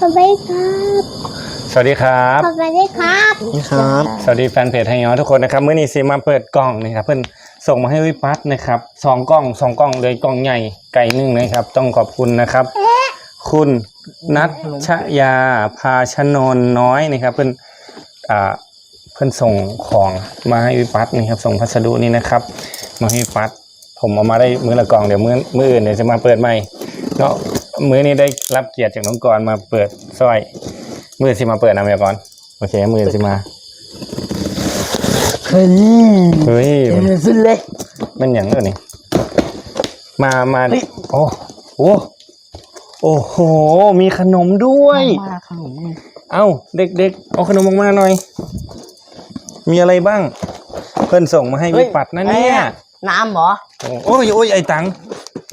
สวัสดีครับสวัสดีครับ สวัสดีครับนี่ครับสวัสดีแฟนเพจไทยย้อนทุกคนนะครับเมื่อนี้ซีมาเปิดกล่องนะครับเพื่อนส่งมาให้วิพัฒน์นะครับสองกล่องสองกล่องเลยกล่องใหญ่ไก่นึ่งนะครับ ต้องขอบคุณนะครับ คุณนัทชยาภาชนนน้อยนะครับ เพื่อนอ่าเพื่อนส่งของมาให้วิพัฒน์นะครับ ส่งพัสดุนี่นะครับ มาให้วิพัฒน์ผมเอามาได้มือละกล่องเดี๋ยวมือมืออื่นเดี๋ยวจะมาเปิดใหม่เนาะ มือนี้ได้รับเกียรติจากน้องกรณ์มาเปิดสร้อย มือสิมาเปิดนะเมียก่อนโอเค มือสิมาเฮ้ยเฮ้ยเดี๋ยวสุดเลยมันอย่างนี้นี่มามาเฮ้ยโอ้โหโอ้โห มีขนมด้วยมาขนมเอ้า เด็กๆ เอาขนมออกมาหน่อย มีอะไรบ้าง เพื่อนส่งมาให้วิปัดนะเนี่ย น้ำเหรอ โอ้ยโอ้ยไอ้ตัง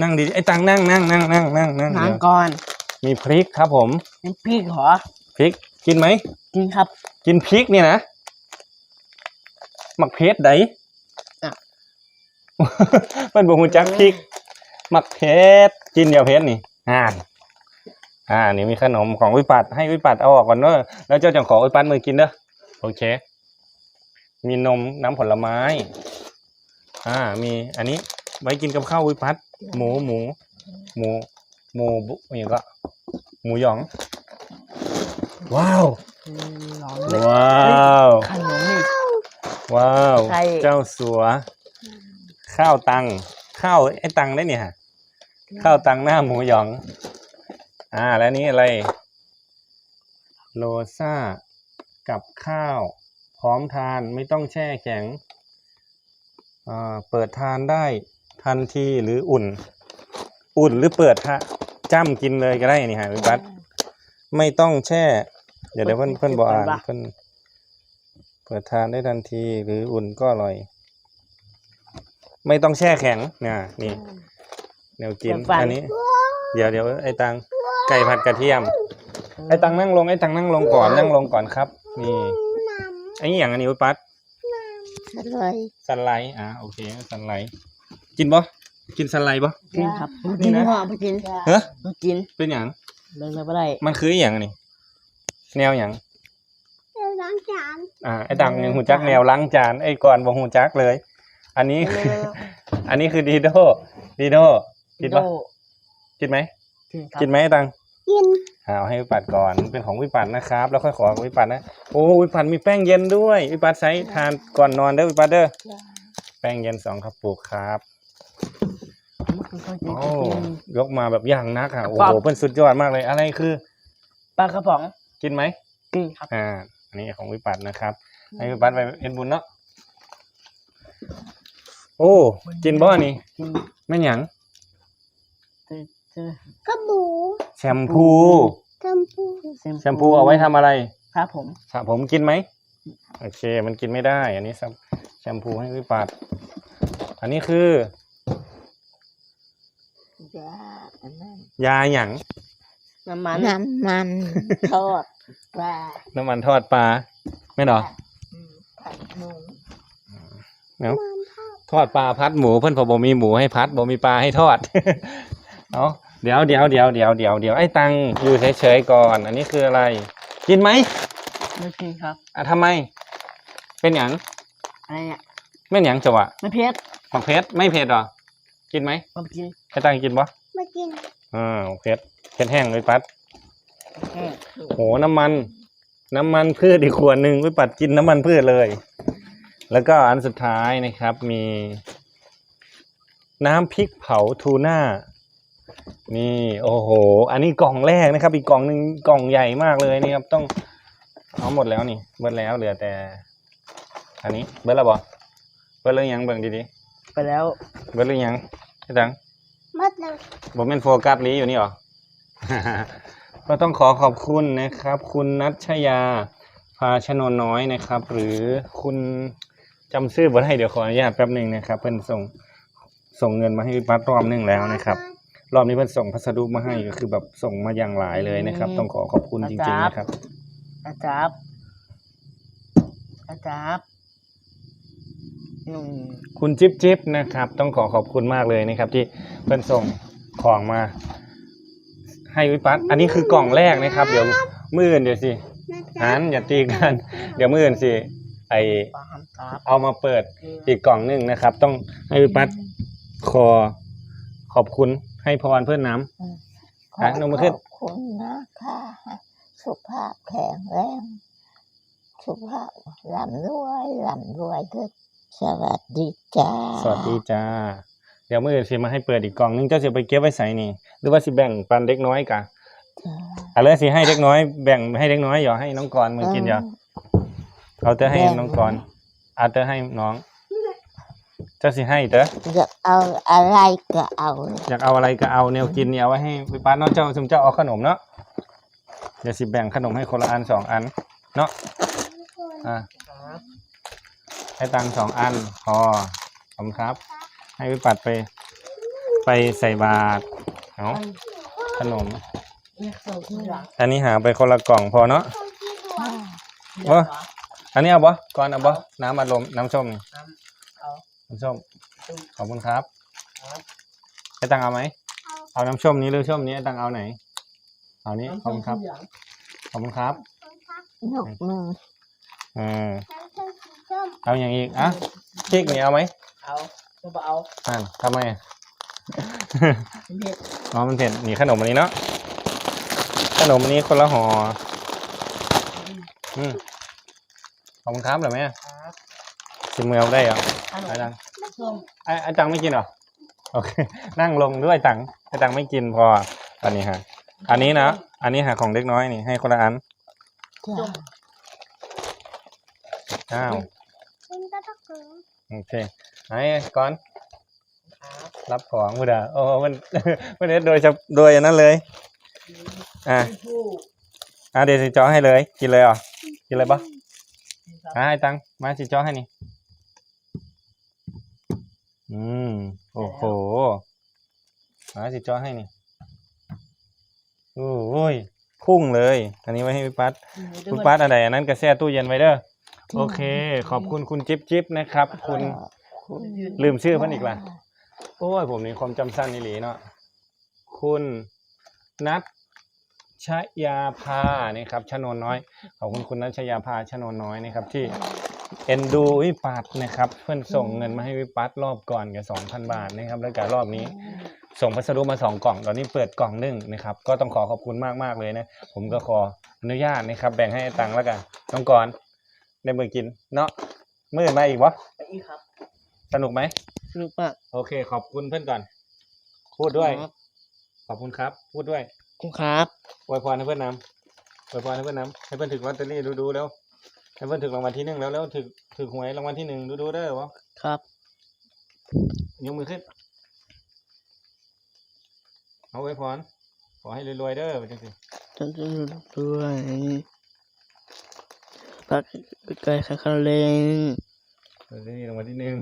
นั่งดิไอ้ตังนั่งนั่งนั่งนั่งนั่งนั่งเดี๋ยวน้ำก่อน มีพริกครับผมน้ำพริกเหรอพริกกินไหมกินครับ กินพริกเนี่ยนะหมักเพชรไดอะมันบอกหูจักพริกหมักเพชรกินเดียวเพชรนี่อ่านอ่านี่มีขนมของวิปัดให้วิปัดเอาออกก่อนเนอะแล้วเจ้าจะขอวิปัดมือกินเด้อโอเค มีนมน้ำผลไม้ อ่า มีอันนี้ ไว้กินกับข้าววิปัดหมูหมู หมูหมูบุอย่างก็หมูหยอง ว้าวอืมร้อนเลยว้าว ขนมนี่ว้าว ใช่ เจ้าสัว ข้าวตัง ข้าวไอ้ตังได้เนี่ยฮะข้าวตังหน้าหมูหยอง อ่า แล้วนี้อะไร โลซ่า กับข้าว พร้อมทานไม่ต้องแช่แข็ง อ่า เปิดทานได้ ทันทีหรืออุ่น อุ่นหรือเปิดทะจ้ำกินเลยก็ได้นี่ฮะวิบัตไม่ต้องแช่ เดี๋ยวเดี๋ยวเพื่อนเพื่อนบอกอ่านเพื่อนเปิดทานได้ทันทีหรืออุ่นก็อร่อย ไม่ต้องแช่แข็งเนี่ยนี่เดี๋ยวกินอันนี้ เดี๋ยวเดี๋ยวไอ้ตังไก่ผัดกระเทียม ไอ้ตังนั่งลงไอ้ตังนั่งลงก่อนนั่งลงก่อนครับ นี่ไอ้นี่อย่างอันนี้วิปัดอะไรสไลด์อะโอเคสไลด์ กินบ่กินสไลด์บ่กินครับนี่กินนะหัวไปกินเฮ้ยมากินเป็นอย่างเลิกเลยไม่ได้มันคืออหย่างอันนี้แนวอย่างเดี๋ยวล้างจานอ่าไอ้ตังยังหูจักแนวล้างจานไอ้ก่อนบ่หูจักเลย อันนี้เร็วอันนี้คือดีโดดีโดๆกินโดปะกินไหมกินครับกินไหมไอ้ตังกินเอาให้วิปัดก่อนเป็นของวิปัดนะครับ แล้วค่อยขอวิปัดนะโอ้วิปัดมีแป้งเย็นด้วยวิปัดใช้ทานก่อนนอนเด้อวิปัดเด้อแป้งเย็นสองกระปุกครับ โอ้ยกมาแบบอย่างนักอะโอ้โหเป็นสุดยอดมากเลยอะไรคือ ปลากระป๋องกินไหมกินครับ อ่า อันนี้ของวิปัดนะครับให้วิปัดไปเอ็นบุญเนาะโอ้กินบ่อันนี้กินแม่นหยังเจอเจอกระบูแชมพูชมพูแชมพูเอาไว้ทำอะไรครับผม สระผมกินไหมโอเค มันกินไม่ได้ อันนี้แชมพูให้วิปัดอันนี้คือ ยาอันนั้นยาหยังน้ำมันน้ำมันทอดปลาน้ำมันทอดปลาไม่นเหรอผัดหมูเนาะทอดปลาพัดหมูเพื่อนพอบ่มีหมูให้พัดบ่มีปลาให้ทอด เอาเดี๋ยวเดี๋ยวเดี๋ยวเดี๋ยวเดี๋ยวเดี๋ยวไอ้ตังอยู่เฉยๆก่อน อันนี้คืออะไร กินไหมไม่กินครับอะทำไม เป็นหยังอะไรเนี่ยไม่นหยังจังหวะไม่เผ็ดของเพชรไม่เผ็ดหรอ กินไหมมากิน ไอ้ตังกินปะมากินอ่าเผ็ดเผ็ดแห้งเลยปัดแห้งโหน้ำมัน น้ำมันพืชอีกขวดหนึ่งไว้ปัดกินน้ำมันพืชเลย แล้วก็อันสุดท้ายนะครับมี น้ำพริกเผาทูน่านี่โอ้โห อันนี้กล่องแรกนะครับ อีกกล่องหนึ่งกล่องใหญ่มากเลยนี่ครับต้องเอาหมดแล้วนี่เบิดแล้วเหลือแต่ อันนี้เบิดแล้วบ่เบิดแล้วยังเบิ่งดีไปแล้วๆเบิดแล้วยังไอ้ตังหมด เลยผมเป็นโฟกัสลีอยู่นี่หรอ ก็ต้องขอขอบคุณนะครับ คุณนัชยาภาชนนน้อยนะครับ หรือคุณจำชื่อบ่ได้เดี๋ยวขออนุญาตแป๊บหนึ่งนะครับ เพิ่นส่งส่งเงินมาให้พี่ปัดรอบหนึงแล้วนะครับ รอบนี้เพิ่นส่งพัสดุมาให้ก็คือแบบส่งมาอย่างหลายเลยนะครับ ต้องขอขอบคุณจริงๆนะครับ อาจับอาจับอืม คุณจิ๊บจิ๊บนะครับ ต้องขอขอบคุณมากเลยนะครับ ที่เพิ่นส่งของมา ให้วิปัสอันนี้คือกล่องแรกนะครับ เดี๋ยวมื่นเดี๋ยวสินะหัจ๊ะนอย่าตีกัน เดี๋ยวมื่นสิไอปลาหันครับเอามาเปิดอีกกล่องหนึ่งนะครับ ต้องให้วิปัสคอขอบคุณให้พรเพื่อนน้ำอะลงมาขึ้นขอบคุณนะคะสุขภาพแข็งแรงสุขภาพร่ำรวยร่ำรวยเถิด สวัสดีจ้าสวัสดีจ้า เดี๋ยวมื่อสิมาให้เปิดอีกกล่องหนึงเจ้าจะไปเก็บไว้ใส่นี่ หรือว่าสิแบ่งปันเด็กน้อยกะจ้าอะไรสิให้เด็กน้อยแบ่งให้เด็กน้อยอย่าให้น้องกรณ์มันกินอย่าเอาเตอให้น้องกรณ์เอาเตอให้น้องเจ้าสิให้เตออยากเอาอะไรก็เอา อยากเอาอะไรก็เอาแนวกินเนี่ยเอาไว้ให้พี่ป้าน้องเจ้าสมเจ้าเอาขนมเนาะเดี๋ยวสิแบ่งขนมให้คนละอันสองอัน เนาะอะครับ ให้ตังค์สองอันพอขอบคุณครับ ให้วิปัดไป ไปใส่บาตรเอาขนมนี่คือที่รักอันนี้หาไปคนละกล่องพอเนาะค่ะโอ้อันนี้เอาบ่ก่อนเอาบ่น้ำอัดลมน้ำส้มนี่น้ำเอาน้ำส้มขอบคุณครับครับให้ตังค์เอาไหมเอาเอาน้ำส้มนี้หรือส้มนี้ให้ตังค์เอาไหน เอานี้ขอบคุณครับน้ำส้มที่รักขอบคุณครับครับนกมืออืมน้ำส้มสีส้ม เอาอย่างอีกอะพริกนี่เอาไหมเอาจะไปเอาอ่าทำไมอะ เผ็ดอ๋อมันเผ็ดนี่ขนมอันนี้เนาะขนมอันนี้คนละห่ออืมขอบคุณครับเหรอแม่ครับชิมเมลได้เหรอขนมไอ้ตังส้มไอ้ไอ้ตังไม่กินเหรอโอเค นั่งลงด้วยตังไอ้ตังไม่กินพอตอนนี้ฮะ อันนี้นะอันนี้หาของเล็กน้อยนี่ให้คนละอันจ้าอ้าว กินก็ต้องกินโอเคไอ้ก่อนครับรับของกูด่าโอ้มันมันเน็ตโดยจะโดยอันนั้นเลย อะผู้อะเดี๋ยวสิจอให้เลย กินเลยเหรอกินเลยปะที่รักอะไอ้ตังมาสิจอให้นี่อืมโอ้โหมาสิจอให้นี่โอ้ยพุ่งเลย อันนี้ไว้ให้พี่ปัดคุณปัดอะไรอันนั้นก็แช่ตู้เย็นไว้เด้อ โอเค ขอบคุณคุณจิ๊บจิ๊บนะครับ คุณคุณลืมชื่อเพิ่นอีกล่ะโอ้ยผมนี่ความจำสั้นนี่หลีเนาะคุณนัทชยาภานี่ครับชนนน้อย ขอบคุณคุณนัทชยาภาชนนน้อยนะครับที่เอ็นดูวิปัสนะครับ เพื่อนส่งเงินมาให้วิปัสรอบก่อนกับสองพันบาทนะครับ แล้วก็รอบนี้ส่งพัสดุมาสองกล่อง ตอนนี้เปิดกล่องหนึ่งนะครับ ก็ต้องขอขอบคุณมากมากๆเลยนะ ผมก็ขออนุญาตนะครับ แบ่งให้ตังค์แล้วกันน้องกร ณ์ได้มือกิน เนาะมือมาอีกวะไปอีกครับสนุกไหม สนุกมากโอเค ขอบคุณเพื่อนก่อน พูดด้วย ครับขอบคุณครับ พูดด้วยคุณครับอวยพรให้เพื่อนนำอวยพรให้เพื่อนนำให้เพื่อนถึงลอตเตอรี่ดูดูๆแล้วให้เพื่อนถึงรางวัลที่หนึ่งแล้วแล้วถึงถึงหวยรางวัลที่หนึ่งดูดูๆเด้อวะครับยกมือขึ้น เอาอวยพรขอให้รวยๆเด้อจังสิจนจะด้วย ปักไก่ข้าวเลงลอตเตอรี่รางวัลที่หนึ่ง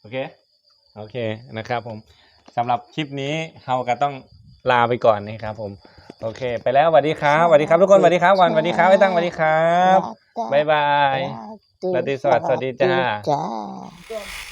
โอเค โอเคนะครับผมสำหรับคลิปนี้เราก็ต้องลาไปก่อนนะครับผม โอเค ไปแล้วสวัสดีครับสวัสดีครับทุกคนสวัสดีครับวันสวัสดีครับไอ้ตั้งสวัสดีครับบ๊ายบายราตรีสวัสดิ์สวัสดีจ้าจ้าส้ม